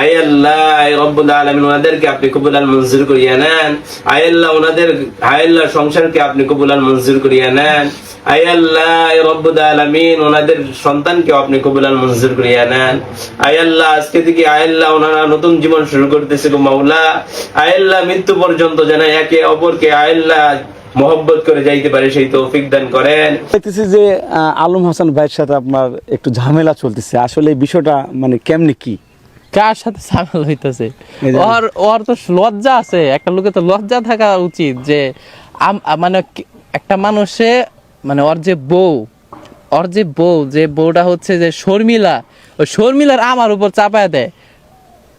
আয় রব্বুল আলামিন, ওনাদেরকে আপনি কবুলাল মঞ্জুর করিয়া নেন। ওনাদের সংসারকে আপনি কবুলাল মঞ্জুর করিয়া নেন। রব্বুল আলামিন, ওনাদের সন্তানকে আপনি কবুলাল মঞ্জুর করিয়া নেন। আজকে থেকে ওনারা নতুন জীবন শুরু করতেছে গো মাওলা। আয় আল্লাহ মৃত্যু পর্যন্ত যেন একে অপরকে আয় আল্লাহ মহব্বত করে যাইতে পারে, সেই তৌফিক দান করেন। দেখতেছি যে আলম হাসান ভাইয়ের সাথে আপনার একটু ঝামেলা চলতেছে। আসলে এই বিষয়টা মানে কেমনি কি? কার সাথে ঝামেলা হইতেছে? ওর ওর তো লজ্জা আছে। একটা লোকে তো লজ্জা থাকা উচিত যে মানে একটা মানুষে মানে ওর যে বউ ওর যে বউ যে বউটা হচ্ছে যে শর্মিলা ওই শর্মিলার আমার উপর চাপায় দেয়।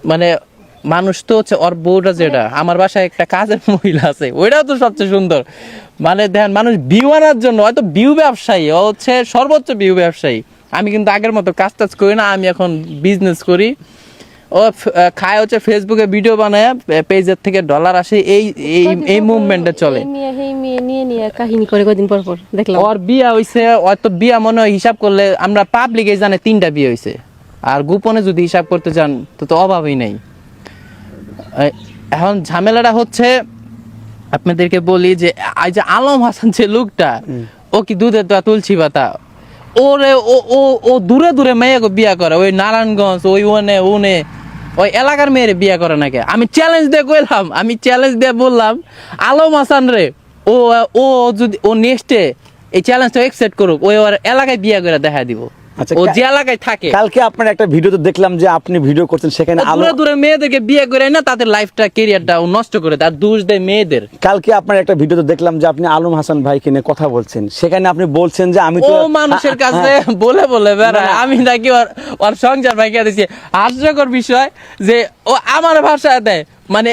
মানে মানুষ তো হচ্ছে ওর বউটা যেটা আমার বাসায় একটা কাজের মহিলা আছে ওইটাও তো সবচেয়ে সুন্দর। মানে দেখেন মানুষ ভিউ আনার জন্য হয়তো ভিউ ব্যবসায়ী ও হচ্ছে সর্বোচ্চ ভিউ ব্যবসায়ী। আমি কিন্তু আগের মতো কাজ টাজ করি না আমি এখন বিজনেস করি। ও খায় হচ্ছে ফেসবুকে ভিডিও বানায় পেজের থেকে ডলার আসে এই এই এই মুভমেন্টে চলে। এই মেয়ে এই মেয়ে নিয়ে নিয়ে কাহিনী করে কদিন পর পর দেখলাম। ওর বিয়া হইছে হয়তো বিয়া মনে হয় হিসাব করলে আমরা পাবলিকে জানে তিনটা বিয়ে হইছে। আর গোপনে যদি হিসাব করতে চান তো তো অভাবই নেই। এখন ঝামেলাটা হচ্ছে আপনাদেরকে বলি যে এই যে আলম হাসান যে লোকটা ও কি দুধের দোয়া তুলছি পাতা ওরে ও ও ও দূরে দূরে মেয়েকে বিয়া করে ওই নারায়ণগঞ্জ ওই ওনে ওনে। ওই এলাকার মেয়ের বিয়ে করে নাকি? আমি চ্যালেঞ্জ দিয়ে কইলাম, আমি চ্যালেঞ্জ দিয়ে বললাম, আলম হাসান রে, ও ও যদি, ও নেক্সটে এই চ্যালেঞ্জটা অ্যাকসেপ্ট করুক ওই ওর এলাকায় বিয়ে করে দেখা দিব। ও যে এলাকায় থাকে। কালকে আপনার একটা ভিডিওতে দেখলাম যে আপনি ভিডিও করছেন সেখানে দূরে দূরে মেয়েদেরকে বিয়ে করে না তাদের লাইফটা কেরিয়ারটা নষ্ট করে তার দোষ দেয় মেয়েদের। কালকে আপনার একটা ভিডিওতে দেখলাম যে আপনি আলম হাসান ভাইকে নিয়ে কথা বলছেন। সেখানে আপনি বলছেন যে আমি তো মানুষের হ্যাঁ, কাছে বলে বলে বেড়ায় আমি নাকি ওর ওর সংসার ভাইকে হাস্যকর বিষয় যে ও আমার ভাষায় দেয়। মানে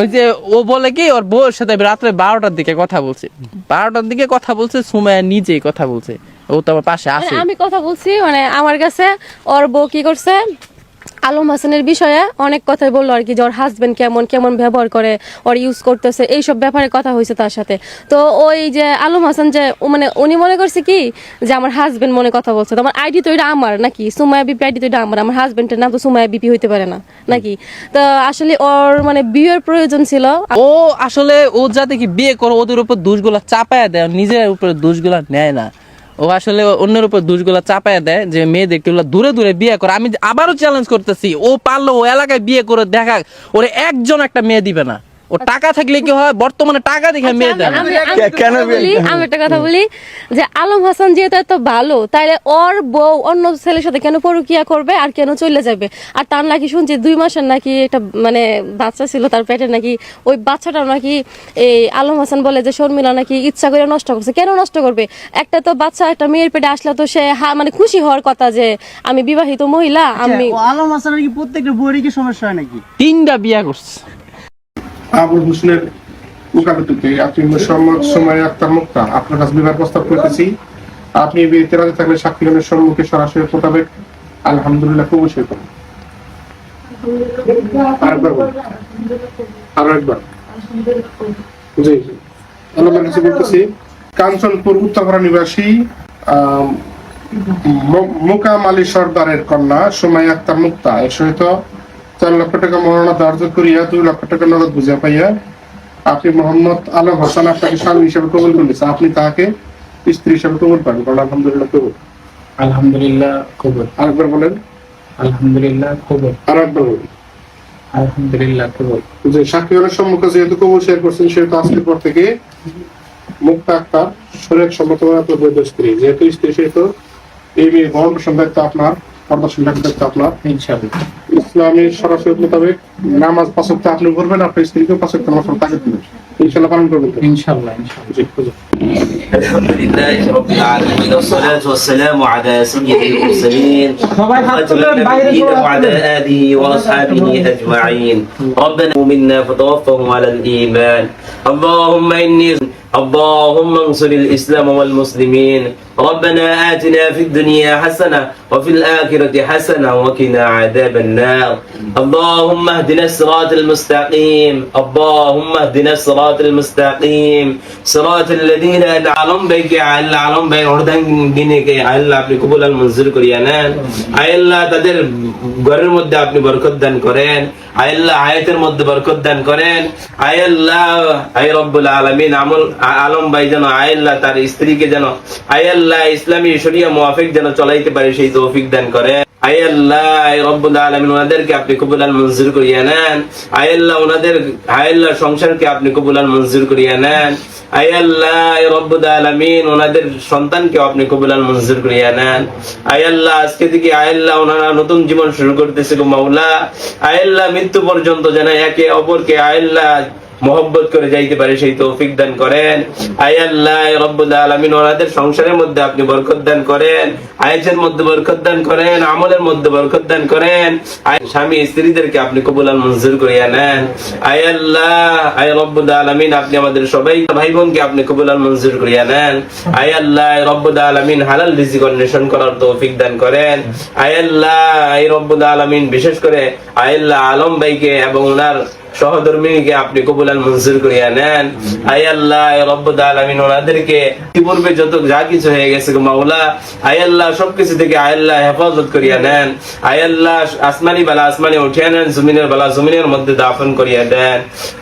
ওই যে ও বলে কি ওর বউর সাথে রাত্রে বারোটার দিকে কথা বলছে। বারোটার দিকে কথা বলছে সুমায়া নিজেই কথা বলছে। ও তো আমার পাশে মানে আছে। আমি কথা বলছি মানে আমার কাছে ওর বউ কি করছে? আলম হাসানের বিষয়ে অনেক কথাই বলল আর কি যে ওর হাজবেন্ড কেমন কেমন ব্যবহার করে ওর ইউজ করতেছে এইসব ব্যাপারে কথা হয়েছে তার সাথে। তো ওই যে আলম হাসান যে মানে উনি মনে করছে কি যে আমার হাজবেন্ড মনে কথা বলছে। তো আমার আইডি তো এটা আমার নাকি? সুমায়া বিপি আইডি তো এটা আমার আমার হাজবেন্ডের নাম তো সুমায়া বিপি হইতে পারে না নাকি? তো আসলে ওর মানে বিয়ের প্রয়োজন ছিল। ও আসলে ও যাতে কি বিয়ে করো ওদের উপর দোষগুলা চাপায় দেয় নিজের উপরে দোষগুলা নেয় না। ও আসলে অন্যের উপর দোষগুলো চাপায় দেয় যে মেয়েদেরকে ওগুলা দূরে দূরে বিয়ে করে। আমি আবারও চ্যালেঞ্জ করতেছি, ও পারল, ও এলাকায় বিয়ে করে দেখা, ওরে একজন একটা মেয়ে দিবে না। ও টাকা থাকলে কি হয়? বর্তমানে টাকা দেখে মেয়ে দেয় না আমি আমি কে- একটা কেন বলি আমি একটা কথা বলি যে আলম হাসান যেহেতু এত ভালো তাইলে ওর বউ অন্য ছেলের সাথে কেন পরকিয়া করবে আর কেন চলে যাবে? আর তার নাকি শুনছি দুই মাসের নাকি একটা মানে বাচ্চা ছিল তার পেটে নাকি ওই বাচ্চাটাও নাকি এই আলম হাসান বলে যে শর্মিলা নাকি ইচ্ছা করে নষ্ট করছে। কেন নষ্ট করবে? একটা তো বাচ্চা একটা মেয়ের পেটে আসলে তো সে হা- মানে খুশি হওয়ার কথা যে আমি বিবাহিত মহিলা আমি ও আলম হাসানের কি প্রত্যেকটা বইয়েরই কি সমস্যা হয় নাকি? তিনটা বিয়া করছে। আবুল হোসেনের ওকালতিতে আপনি মোহাম্মদ সময় আক্তার মুক্তা। আপনার কাছে বিবাহ প্রস্তাব করতেছি। আপনি এই বিয়েতে রাজি থাকলে সাক্ষীগণের সম্মুখে সরাসরি মোতাবেক। আলহামদুলিল্লাহ কবুল সই করুন আরেকবার বলুন। আরও একবার। জি জি। আল্লাহর কাছে বলতেছি কাঞ্চনপুর উত্তরপাড়া নিবাসী মোকাম আলী সর্দারের কন্যা সময় আক্তার মুক্তা। এর সহিত চার লক্ষ টাকা মরণা ধার্য করিয়া দুই লক্ষ টাকা নগদ বুঝিয়া পাইয়া আপনি মোহাম্মদ আলম হাসান আপনাকে স্বামী হিসেবে কবুল করেছে। আপনি তাহাকে স্ত্রী হিসেবে কবুল বলেন আলহামদুলিল্লাহ কবুল। আলহামদুলিল্লাহ কবুল। আরেকবার বলেন। আলহামদুলিল্লাহ কবুল। আর একবার বলেন। আলহামদুলিল্লাহ কবুল। যে সম্মুখে যেহেতু কবুল শেয়ার করছেন সেহেতু আজকের পর থেকে মুক্তা আক্তার শরীর সম্মতভাবে আপনার বৈধ স্ত্রী। যেহেতু স্ত্রী সেহেতু এই মেয়ে আপনার দায়িত্ব আপনার। ইনশাআল্লাহ। ইসলামী সরাসরি মোতাবেক নামাজ পাঁচ ওয়াক্ত আপনি করবেন আপনার স্ত্রীকেও পাঁচ ওয়াক্ত নামাজ পড়তে তাকে দিবেন ইনশাল্লাহ পালন করবেন তো? ইনশাআল্লাহ ইনশাআল্লাহ জি হুজুর। الحمد لله رب العالمين والصلاة والسلام على سيد المرسلين محمد النبيين وعلى آله وأصحابه أجمعين ربنا منا فتوفهم على الإيمان اللهم إني اللهم انصر الإسلام والمسلمين ربنا آتنا في الدنيا حسنة وفي الآخرة حسنة وقنا عذاب النار اللهم اهدنا الصراط المستقيم اللهم اهدنا الصراط المستقيم صراط الذين أنعم بك على علم بك هردن দিনকে আল্লাহ আপনি কবুল আল মঞ্জুর করিয়া নেন আল্লাহ তাদের ঘরের মধ্যে আপনি বরকত দান করেন আল্লাহ আয়াতের মধ্যে বরকত দান করেন। আয়াল্লাহ আয় রব্বুল আলমিন, আমল, আলম ভাই যেন আয়াল্লাহ তার স্ত্রীকে যেন আয়াল্লাহ ইসলামী শরিয়া মুআফিক যেন চলাইতে পারে, সেই তৌফিক দান করেন। আয় রব্বুল আলামিন, ওনাদেরকে আপনি কবুল আল মঞ্জুর করিয়া নেন। ওনাদের সংসারকে আপনি কবুল আল মঞ্জুর করিয়া নেন। আয় রব্বুল আলামিন, ওনাদের সন্তানকে আপনি কবুল আল মঞ্জুর করিয়া নেন। আজকে থেকে আয়াল্লাহ ওনারা নতুন জীবন শুরু করতেছে গো মাওলা। মৃত্যু পর্যন্ত যেন একে অপরকে আয়াল্লাহ মহব্বত করে যাইতে পারে, সেই তৌফিক দান করেন। আয় আল্লাহ রব্বুল আলামিন, ওনাদের সংসারের মধ্যে আপনি বরকত দান করেন, আয়েসের মধ্যে বরকত দান করেন, আমলের মধ্যে বরকত দান করেন। স্বামী, স্ত্রীদেরকে আপনি কবুল আল মঞ্জুর করিয়া নেন। আয় আল্লাহ, আয় রব্বুল আলামিন, আপনি আমাদের সবাই, ভাই বোনকে আপনি কবুল আল মঞ্জুর করিয়া নেন। আয় আল্লাহ রব্বুল আলামিন, হালাল রিজিক অন্বেষণ করার তৌফিক দান করেন। আয় আল্লাহ আয় রব্বুল আলামিন, বিশেষ করে আয় আল্লাহ আলম ভাইকে এবং ওনার সহধর্মীকে আপনি মঞ্জুর করিয়া নেন। আয় আল্লাহ ওনাদেরকে ইতিপূর্বে যত যা কিছু হয়ে গেছে মাওলা, আয় আল্লাহ সবকিছু থেকে আয় আল্লাহ হেফাজত করিয়া নেন। আয় আল্লাহ আসমানি বালা আসমানি উঠিয়া নেন, জমিনের বালা জমিনের মধ্যে দাফন করিয়া দেন।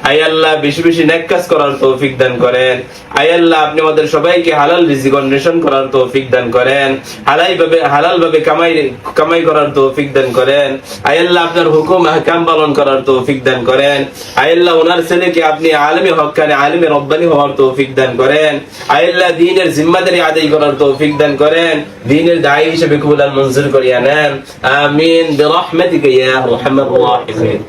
আয় আল্লাহ বেশি বেশি নেক কাজ করার তৌফিক দান করেন। আয় আল্লাহ আপনি আমাদের সবাইকে হালাল রিজিক অন্বেষণ করার তৌফিক দান করেন। হালাই ভাবে হালাল ভাবে কামাই কামাই করার তৌফিক দান করেন। আয় আল্লাহ আপনার হুকুম, আহকাম পালন করার তৌফিক দান করেন। আয় আল্লাহ ওনার ছেলেকে আপনি আলমে হকানে আলমে রব্বানি হওয়ার তৌফিক দান করেন। আয়াল্লাহ দিনের জিম্মাদারি আদায় করার তৌফিক দান করেন। দিনের দায়ী হিসেবে কবুলান মঞ্জুর করিয়া নেন। আমিন। বিরহমাতিকা ইয়া আরহামার রাহিমিন